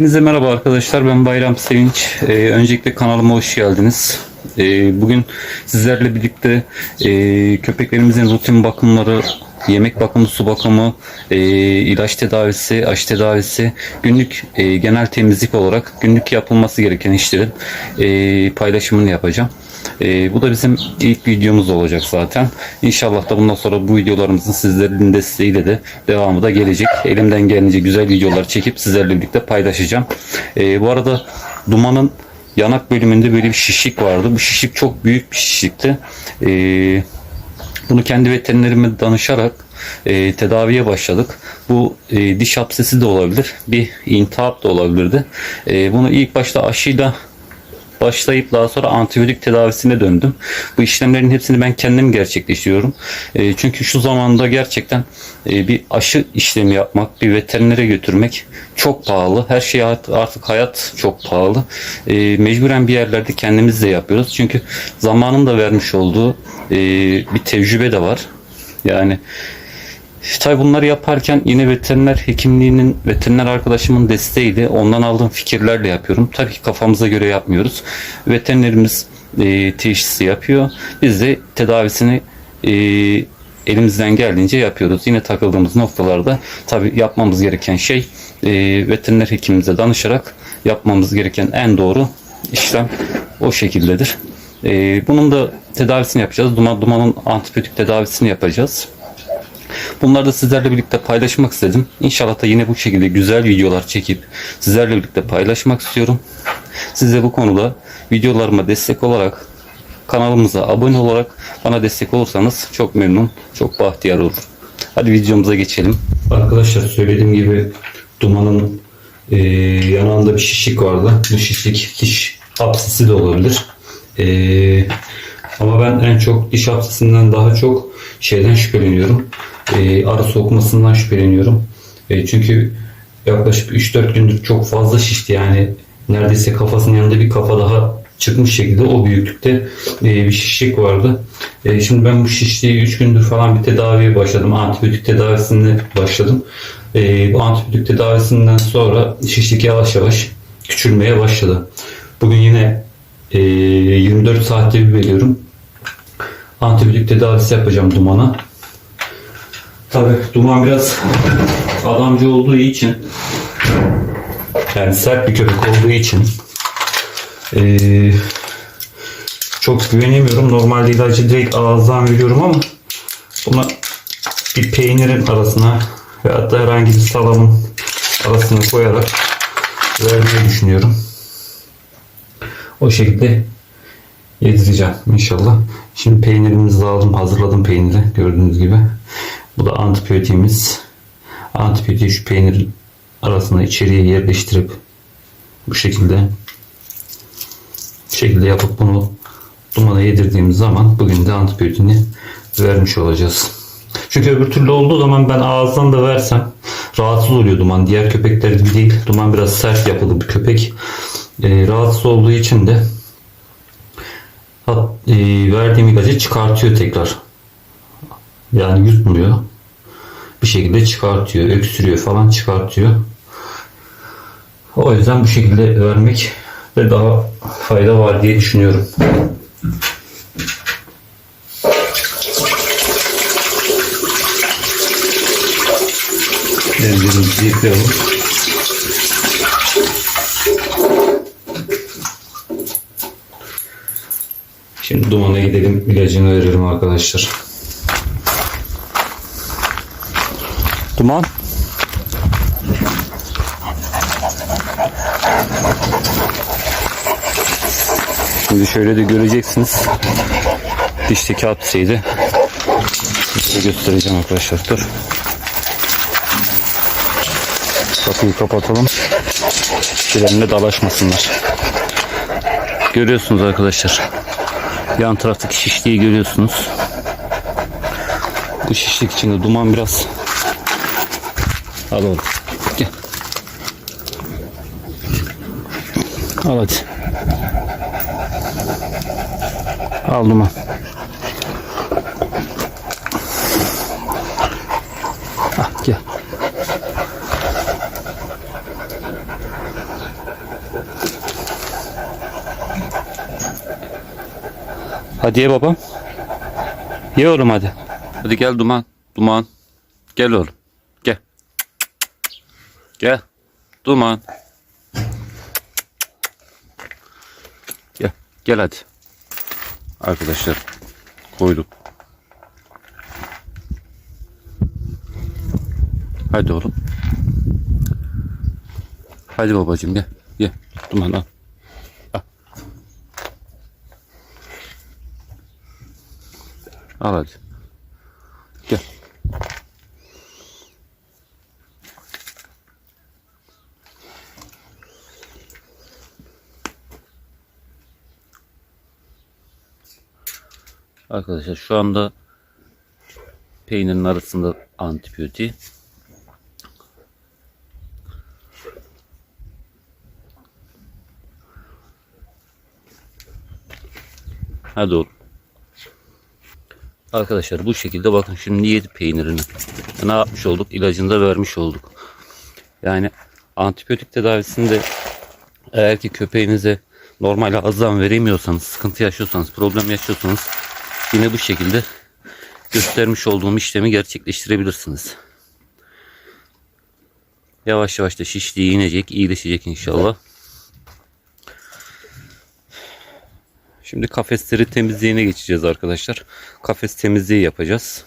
Hepinize merhaba arkadaşlar. Ben Bayram Sevinç. Ee, öncelikle kanalıma hoş geldiniz. Ee, bugün sizlerle birlikte e, köpeklerimizin rutin bakımları, yemek bakımı, su bakımı, e, ilaç tedavisi, aşı tedavisi, günlük e, genel temizlik olarak günlük yapılması gereken işlerin e, paylaşımını yapacağım. E, bu da bizim ilk videomuz olacak zaten. İnşallah da bundan sonra bu videolarımızın sizlerin desteğiyle de devamı da gelecek. Elimden gelince güzel videolar çekip sizlerle birlikte paylaşacağım. E, bu arada Duman'ın yanak bölümünde böyle bir şişlik vardı. Bu şişlik çok büyük bir şişlikti. E, bunu kendi veterinerime danışarak e, tedaviye başladık. Bu e, diş hapsesi de olabilir. Bir intihap da olabilirdi. E, bunu ilk başta aşıyla başlayıp daha sonra antibiyotik tedavisine döndüm. Bu işlemlerin hepsini ben kendim gerçekleştiriyorum. E, çünkü şu zamanda gerçekten e, bir aşı işlemi yapmak, bir veterinere götürmek çok pahalı. Her şey artık, hayat çok pahalı. E, mecburen bir yerlerde kendimiz de yapıyoruz. Çünkü zamanın da vermiş olduğu e, bir tecrübe de var. Yani Tabi bunları yaparken yine veteriner hekimliğinin, veteriner arkadaşımın desteğiyle ondan aldığım fikirlerle yapıyorum. Tabii ki kafamıza göre yapmıyoruz. Veterinerimiz e, teşhisi yapıyor. Biz de tedavisini e, elimizden geldiğince yapıyoruz. Yine takıldığımız noktalarda tabii yapmamız gereken şey e, veteriner hekimimize danışarak yapmamız gereken en doğru işlem o şekildedir. E, bunun da tedavisini yapacağız. Duman, dumanın antibiyotik tedavisini yapacağız. Bunları da sizlerle birlikte paylaşmak istedim. İnşallah da yine bu şekilde güzel videolar çekip sizlerle birlikte paylaşmak istiyorum. Siz de bu konuda videolarıma destek olarak kanalımıza abone olarak bana destek olursanız çok memnun, çok bahtiyar olurum. Hadi videomuza geçelim. Arkadaşlar söylediğim gibi Duman'ın e, yanağında bir şişlik vardı. Bu şişlik diş hapsisi de olabilir. E, ama ben en çok diş hapsisinden daha çok şeyden şüpheleniyorum. E, arı sokmasından şüpheleniyorum. E, çünkü yaklaşık 3-4 gündür çok fazla şişti yani neredeyse kafasının yanında bir kafa daha çıkmış şekilde o büyüklükte e, bir şişlik vardı. E, şimdi ben bu şişliği 3 gündür falan bir tedaviye başladım. Antibiyotik tedavisine başladım. E, bu antibiyotik tedavisinden sonra şişlik yavaş yavaş küçülmeye başladı. Bugün yine e, 24 saatte bir veriyorum. Antibiyotik tedavisi yapacağım dumana. Tabi duman biraz adamcı olduğu için yani sert bir köpek olduğu için eee, çok güvenemiyorum. Normalde ilacı direkt ağızdan veriyorum ama buna bir peynirin arasına ve hatta herhangi bir salamın arasına koyarak vermeyi düşünüyorum. O şekilde yedireceğim inşallah. Şimdi peynirimizi aldım. Hazırladım peyniri gördüğünüz gibi. Bu da antibiyotiğimiz. Antibiyotiği şu peynirin arasına içeriye yerleştirip bu şekilde bu şekilde yapıp bunu dumana yedirdiğimiz zaman bugün de antibiyotiğini vermiş olacağız. Çünkü öbür türlü olduğu zaman ben ağızdan da versem rahatsız oluyor duman. Diğer köpekler gibi değil. Duman biraz sert yapılı bir köpek. Ee, rahatsız olduğu için de e, verdiğim ilacı çıkartıyor tekrar. Yani yutmuyor. Bir şekilde çıkartıyor. Öksürüyor falan çıkartıyor. O yüzden bu şekilde vermek de daha fayda var diye düşünüyorum. Ellerimizi yıkayalım. Şimdi dumana gidelim ilacını verelim arkadaşlar. Duman. Şimdi şöyle de göreceksiniz. Dişteki hapsiydi. Size göstereceğim arkadaşlar. Dur. Kapıyı kapatalım. Birbirlerine dalaşmasınlar. Görüyorsunuz arkadaşlar. Yan taraftaki şişliği görüyorsunuz. Bu şişlik içinde duman biraz Al oğlum. Gel. Al hadi. Al duman. Ah gel. Hadi ye baba. Ye oğlum hadi. Hadi gel duman. Duman. Gel oğlum. Gel. Gel. Duman. Gel. Gel hadi. Arkadaşlar koyduk. Hadi oğlum. Hadi babacığım gel. Ye. Duman al. Al. Al hadi. Arkadaşlar şu anda peynirin arasında antibiyotik. Hadi oğlum. Arkadaşlar bu şekilde bakın şimdi yedi peynirini. Ne yapmış olduk? İlacını da vermiş olduk. Yani antibiyotik tedavisinde eğer ki köpeğinize normal ağızdan veremiyorsanız, sıkıntı yaşıyorsanız, problem yaşıyorsanız yine bu şekilde göstermiş olduğum işlemi gerçekleştirebilirsiniz. Yavaş yavaş da şişliği inecek, iyileşecek inşallah. Şimdi kafesleri temizliğine geçeceğiz arkadaşlar. Kafes temizliği yapacağız.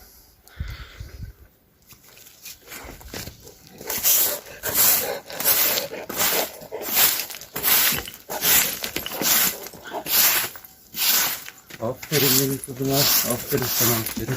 Aferin benim kızıma. Aferin sana aferin.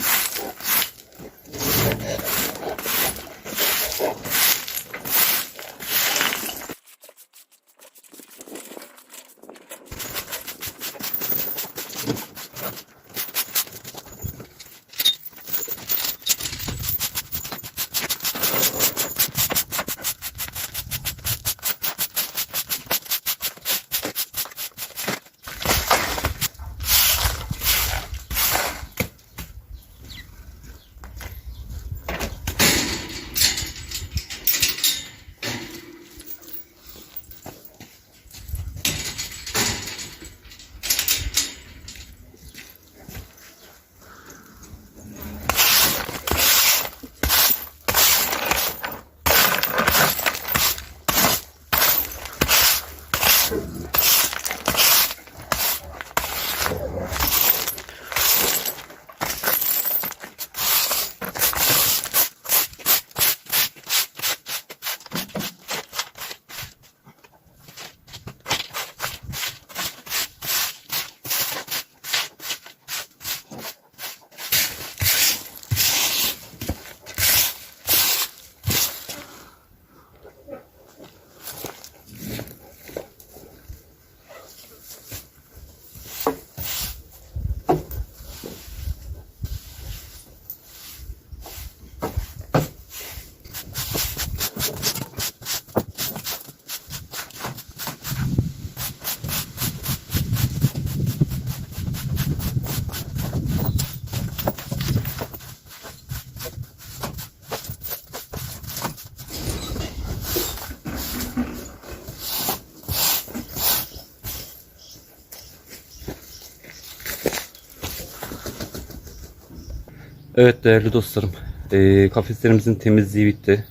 Evet değerli dostlarım. Ee, kafeslerimizin temizliği bitti.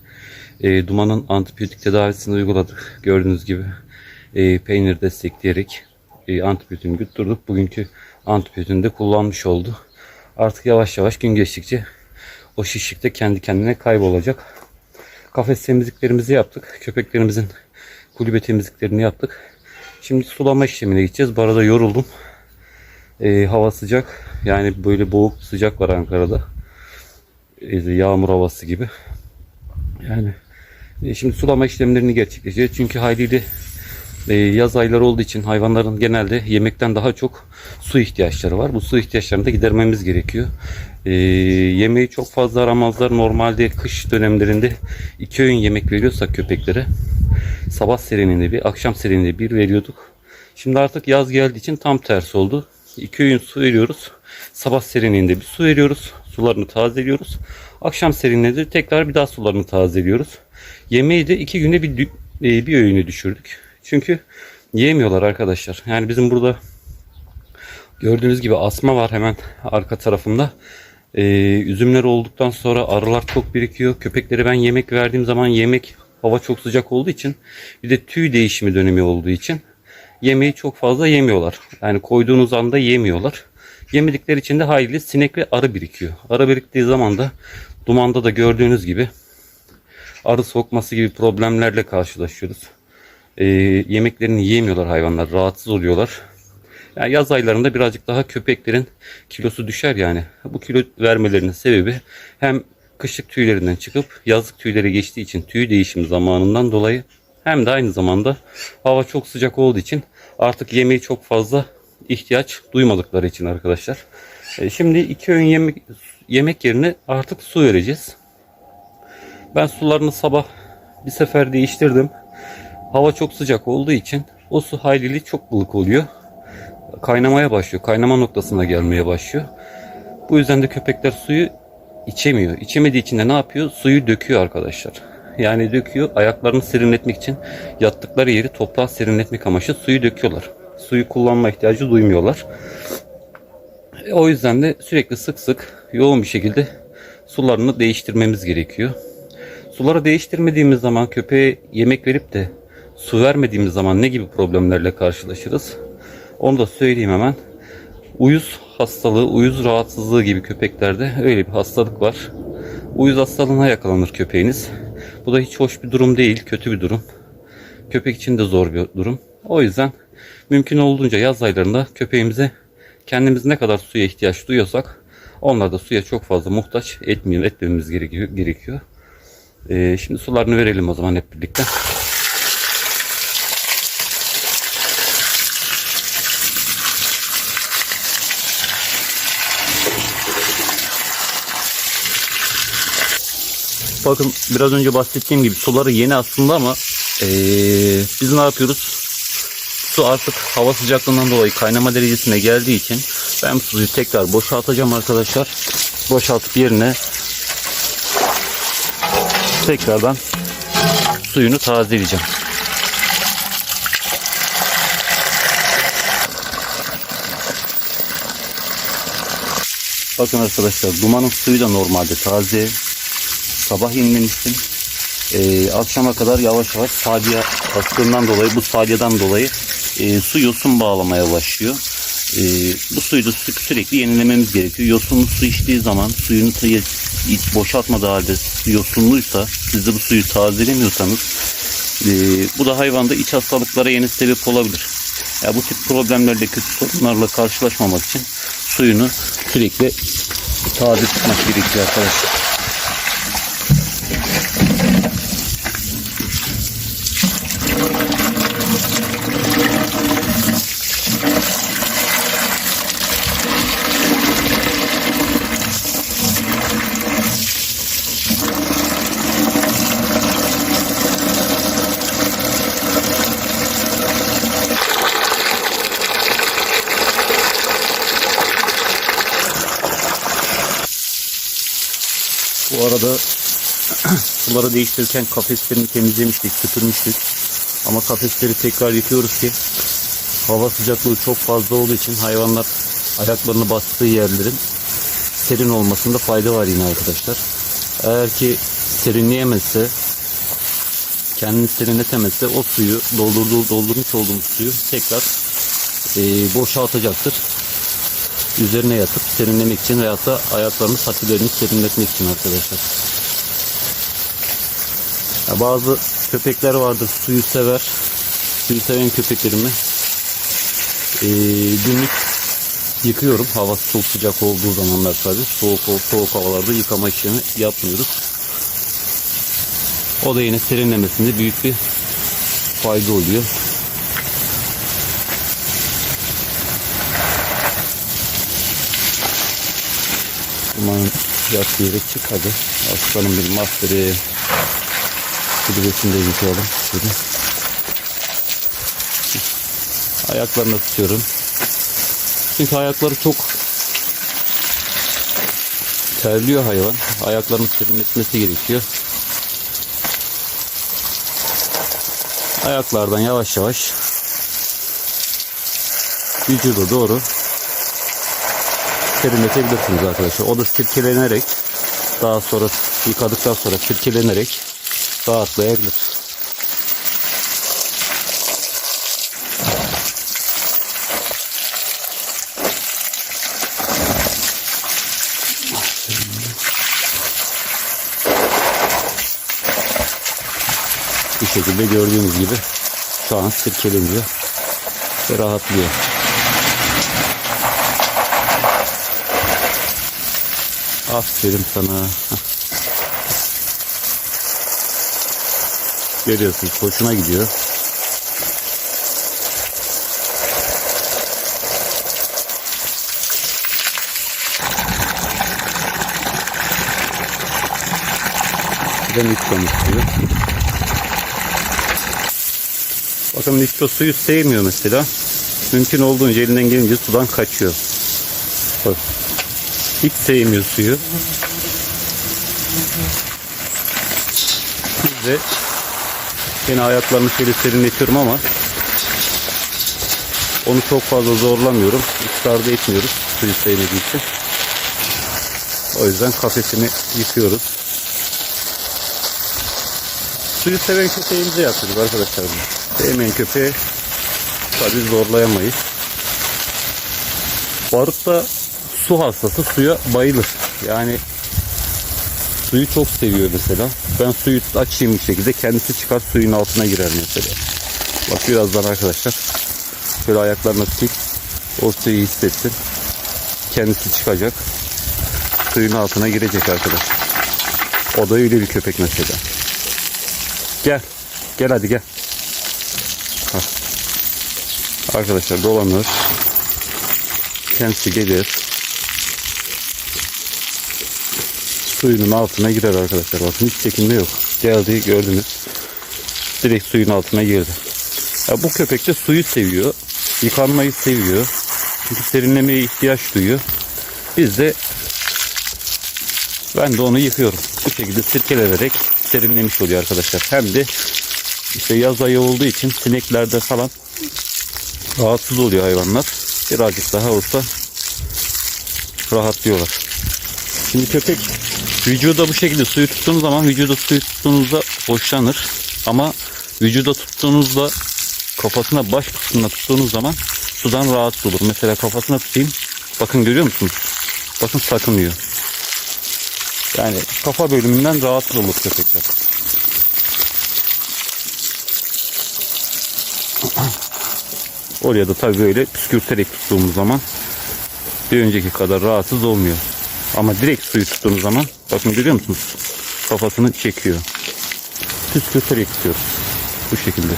Ee, dumanın antibiyotik tedavisini uyguladık. Gördüğünüz gibi e, peynir destekleyerek e, antibiyotiğini yutturduk. Bugünkü antibiyotiğini de kullanmış oldu. Artık yavaş yavaş gün geçtikçe o şişlik de kendi kendine kaybolacak. Kafes temizliklerimizi yaptık. Köpeklerimizin kulübe temizliklerini yaptık. Şimdi sulama işlemine gideceğiz. Bu arada yoruldum. Ee, hava sıcak. Yani böyle boğuk sıcak var Ankara'da. Ee, yağmur havası gibi. Yani e, şimdi sulama işlemlerini gerçekleştireceğiz. Çünkü haliyle e, yaz ayları olduğu için hayvanların genelde yemekten daha çok su ihtiyaçları var. Bu su ihtiyaçlarını da gidermemiz gerekiyor. E, yemeği çok fazla aramazlar. Normalde kış dönemlerinde iki öğün yemek veriyorsak köpeklere sabah serininde bir, akşam serininde bir veriyorduk. Şimdi artık yaz geldiği için tam tersi oldu. İki öğün su veriyoruz. Sabah serinliğinde bir su veriyoruz. Sularını tazeliyoruz. Akşam serinliğinde de tekrar bir daha sularını tazeliyoruz. Yemeği de iki güne bir, e, bir öğünü düşürdük. Çünkü yiyemiyorlar arkadaşlar. Yani bizim burada Gördüğünüz gibi asma var hemen arka tarafımda. Ee, üzümler olduktan sonra arılar çok birikiyor. Köpeklere ben yemek verdiğim zaman yemek hava çok sıcak olduğu için bir de tüy değişimi dönemi olduğu için yemeği çok fazla yemiyorlar. Yani koyduğunuz anda yemiyorlar. Yemedikleri için de hayli sinek ve arı birikiyor. Arı biriktiği zaman da dumanda da gördüğünüz gibi arı sokması gibi problemlerle karşılaşıyoruz. Ee, yemeklerini yiyemiyorlar hayvanlar. Rahatsız oluyorlar. Yani yaz aylarında birazcık daha köpeklerin kilosu düşer yani. Bu kilo vermelerinin sebebi hem kışlık tüylerinden çıkıp yazlık tüylere geçtiği için tüy değişimi zamanından dolayı hem de aynı zamanda hava çok sıcak olduğu için artık yemeği çok fazla ihtiyaç duymadıkları için arkadaşlar. E, şimdi iki öğün yemek, yemek yerine artık su vereceğiz. Ben sularını sabah bir sefer değiştirdim. Hava çok sıcak olduğu için o su hayli çok ılık oluyor. Kaynamaya başlıyor. Kaynama noktasına gelmeye başlıyor. Bu yüzden de köpekler suyu içemiyor. İçemediği için de ne yapıyor? Suyu döküyor arkadaşlar. Yani döküyor ayaklarını serinletmek için yattıkları yeri toprağa serinletmek amaçlı suyu döküyorlar. Suyu kullanma ihtiyacı duymuyorlar. O yüzden de sürekli sık sık yoğun bir şekilde sularını değiştirmemiz gerekiyor. Suları değiştirmediğimiz zaman köpeğe yemek verip de su vermediğimiz zaman ne gibi problemlerle karşılaşırız? Onu da söyleyeyim hemen. Uyuz hastalığı, uyuz rahatsızlığı gibi köpeklerde öyle bir hastalık var. Uyuz hastalığına yakalanır köpeğiniz. Bu da hiç hoş bir durum değil, kötü bir durum. Köpek için de zor bir durum. O yüzden mümkün olduğunca yaz aylarında köpeğimize kendimiz ne kadar suya ihtiyaç duyuyorsak onlar da suya çok fazla muhtaç etmiyor, etmemiz gerekiyor. Ee, şimdi sularını verelim o zaman hep birlikte. Bakın biraz önce bahsettiğim gibi suları yeni aslında ama ee, biz ne yapıyoruz? Su artık hava sıcaklığından dolayı kaynama derecesine geldiği için ben suyu tekrar boşaltacağım arkadaşlar. Boşaltıp yerine tekrardan suyunu tazeleyeceğim. Bakın arkadaşlar dumanın suyu da normalde taze. Sabah yenilemiştim. Ee, akşama kadar yavaş yavaş salya bastığından dolayı bu salyadan dolayı e, su yosun bağlamaya başlıyor. E, bu suyu da sü- sürekli yenilememiz gerekiyor. Yosunlu su içtiği zaman suyunu hiç boşaltmadığı halde su yosunluysa siz de bu suyu tazelemiyorsanız e, bu da hayvanda iç hastalıklara yeni sebep olabilir. Ya bu tip problemlerle kötü sorunlarla karşılaşmamak için suyunu sürekli taze tutmak gerekiyor arkadaşlar. Bu arada suları değiştirirken kafeslerini temizlemiştik, süpürmüştük. Ama kafesleri tekrar yıkıyoruz ki hava sıcaklığı çok fazla olduğu için hayvanlar ayaklarını bastığı yerlerin serin olmasında fayda var yine arkadaşlar. Eğer ki serinleyemezse kendini serinletemezse o suyu doldurduğu, doldurmuş olduğumuz suyu tekrar e, boşaltacaktır üzerine yatıp serinlemek için veyahut da ayaklarını patilerini serinletmek için arkadaşlar. Ya bazı köpekler vardır suyu sever. Suyu seven köpeklerimi eee, günlük yıkıyorum. Hava çok sıcak olduğu zamanlar tabi. Soğuk, soğuk havalarda yıkama işlemi yapmıyoruz. O da yine serinlemesinde büyük bir fayda oluyor. Umarım yattığı yere çık. Aslanım benim aferin. Kudretini de yıkayalım. Şöyle. Ayaklarını tutuyorum. Çünkü ayakları çok terliyor hayvan. Ayaklarının serinletmesi gerekiyor. Ayaklardan yavaş yavaş vücuda doğru serinletebilirsiniz arkadaşlar. O da sirkelenerek daha sonra yıkadıktan sonra sirkelenerek rahatlayabilir. Bu şekilde gördüğünüz gibi şu an sirkeleniyor ve rahatlıyor. Aferin sana. Görüyorsunuz hoşuna gidiyor. Bir de mikron istiyor. Bakın mikro suyu sevmiyor mesela. Mümkün olduğunca elinden gelince sudan kaçıyor. Bak. Hiç sevmiyor suyu. Biz yine ayaklarını şöyle serinletiyorum ama onu çok fazla zorlamıyorum. Israr da etmiyoruz suyu sevmediği için. O yüzden kafesini yıkıyoruz. Suyu seven köpeğimize yapıyoruz arkadaşlar. Sevmeyen köpeği tabi zorlayamayız. Barut da su hastası suya bayılır. Yani suyu çok seviyor mesela. Ben suyu açayım bir şekilde kendisi çıkar suyun altına girer mesela. Bak birazdan arkadaşlar şöyle ayaklarına sil o suyu hissetsin. Kendisi çıkacak. Suyun altına girecek arkadaşlar. O da öyle bir köpek mesela. Gel. Gel hadi gel. Arkadaşlar dolanır. Kendisi gelir. Suyunun altına girer arkadaşlar. Bakın hiç çekinme yok. Geldi gördünüz. Direkt suyun altına girdi. Ya bu köpek de suyu seviyor. Yıkanmayı seviyor. Çünkü serinlemeye ihtiyaç duyuyor. Biz de ben de onu yıkıyorum. Bu şekilde sirkelenerek serinlemiş oluyor arkadaşlar. Hem de işte yaz ayı olduğu için sineklerde falan rahatsız oluyor hayvanlar. Birazcık daha olsa rahatlıyorlar. Şimdi köpek vücuda bu şekilde suyu tuttuğunuz zaman vücuda suyu tuttuğunuzda hoşlanır. Ama vücuda tuttuğunuzda kafasına baş kısmına tuttuğunuz zaman sudan rahatsız olur. Mesela kafasına tutayım. Bakın görüyor musunuz? Bakın sakınıyor. Yani kafa bölümünden rahatsız olur köpekler. Oraya da tabii böyle püskürterek tuttuğumuz zaman bir önceki kadar rahatsız olmuyor. Ama direkt suyu tuttuğumuz zaman bakın görüyor musunuz? Kafasını çekiyor. Püskürterek tutuyoruz. Bu şekilde.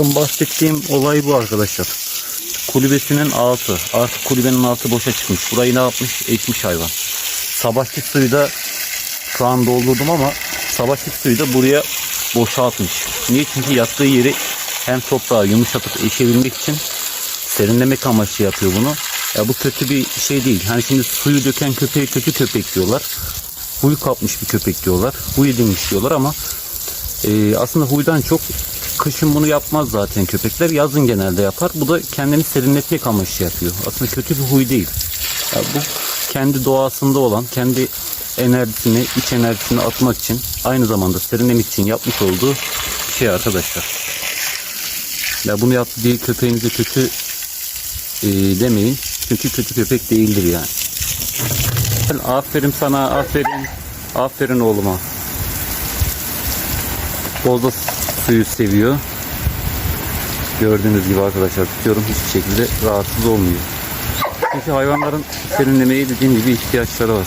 Bakın bahsettiğim olay bu arkadaşlar. Kulübesinin altı. Artık kulübenin altı boşa çıkmış. Burayı ne yapmış? Ekmiş hayvan. Sabahki suyu da şu an doldurdum ama sabahki suyu da buraya boşaltmış. Niye? Çünkü yattığı yeri hem toprağı yumuşatıp eşebilmek için serinlemek amaçlı yapıyor bunu. Ya bu kötü bir şey değil. Hani şimdi suyu döken köpeğe kötü köpek diyorlar. Huy kapmış bir köpek diyorlar. Huy edinmiş diyorlar ama ee, aslında huydan çok kışın bunu yapmaz zaten köpekler. Yazın genelde yapar. Bu da kendini serinletmek amaçlı yapıyor. Aslında kötü bir huy değil. Ya bu kendi doğasında olan, kendi enerjisini, iç enerjisini atmak için, aynı zamanda serinlemek için yapmış olduğu şey arkadaşlar. Ya bunu yaptı diye köpeğinize kötü e, demeyin. Çünkü kötü köpek değildir yani. Aferin sana, aferin. Aferin oğluma. Boza suyu seviyor. Gördüğünüz gibi arkadaşlar tutuyorum hiçbir şekilde rahatsız olmuyor. Çünkü hayvanların serinlemeye dediğim gibi ihtiyaçları var.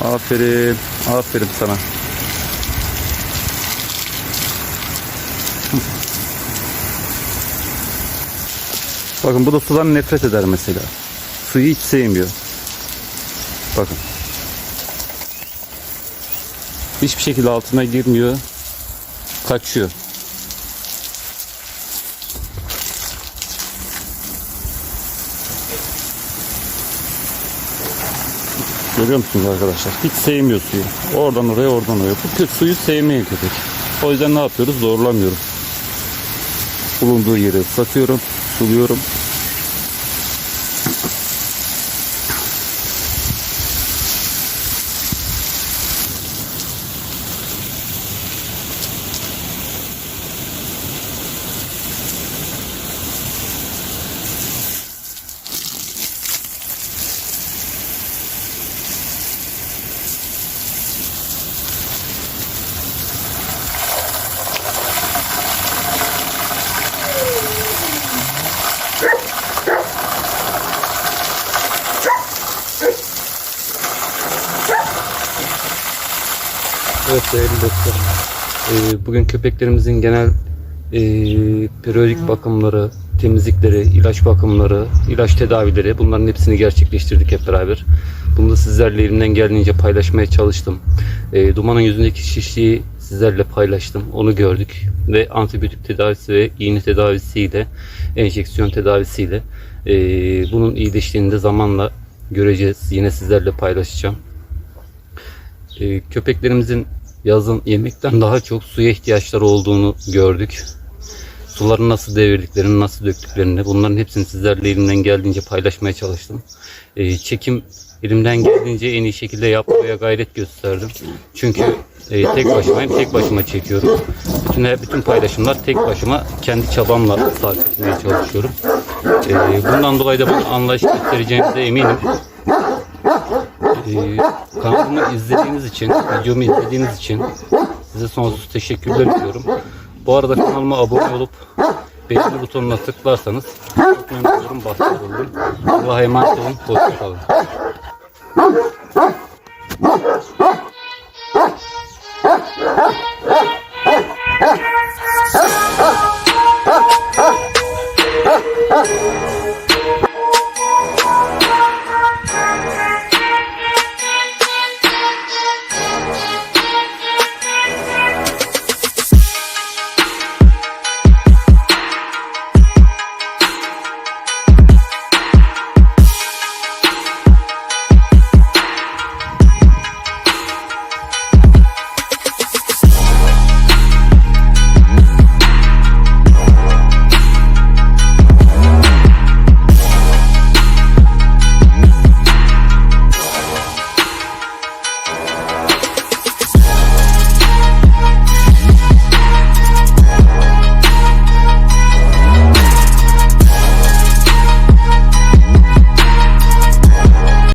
Aferin, aferin sana. Bakın bu da sudan nefret eder mesela. Suyu hiç sevmiyor. Bakın. Hiçbir şekilde altına girmiyor. Kaçıyor. Görüyor musunuz arkadaşlar? Hiç sevmiyor suyu. Oradan oraya oradan oraya. Bu kötü suyu sevmeyen köpek. O yüzden ne yapıyoruz? Zorlamıyoruz. Bulunduğu yeri ıslatıyorum. Suluyorum. Evet değerli dostlarım. Ee, bugün köpeklerimizin genel e, periyodik bakımları, temizlikleri, ilaç bakımları, ilaç tedavileri bunların hepsini gerçekleştirdik hep beraber. Bunu da sizlerle elimden geldiğince paylaşmaya çalıştım. E, Duman'ın yüzündeki şişliği sizlerle paylaştım. Onu gördük. Ve antibiyotik tedavisi ve iğne tedavisiyle, enjeksiyon tedavisiyle e, bunun iyileştiğini de zamanla göreceğiz. Yine sizlerle paylaşacağım. E, köpeklerimizin yazın yemekten daha çok suya ihtiyaçları olduğunu gördük. Suları nasıl devirdiklerini, nasıl döktüklerini bunların hepsini sizlerle elimden geldiğince paylaşmaya çalıştım. E, çekim elimden geldiğince en iyi şekilde yapmaya gayret gösterdim. Çünkü e, tek başımayım, tek başıma çekiyorum. Bütün, bütün paylaşımlar tek başıma kendi çabamla etmeye çalışıyorum. E, bundan dolayı da bana anlayış göstereceğinize eminim. Ee, kanalımı izlediğiniz için, videomu izlediğiniz için size sonsuz teşekkürler ediyorum. Bu arada kanalıma abone olup beğeni butonuna tıklarsanız çok memnun olurum, bahsediyorum. Allah'a emanet olun, hoşçakalın. Ah!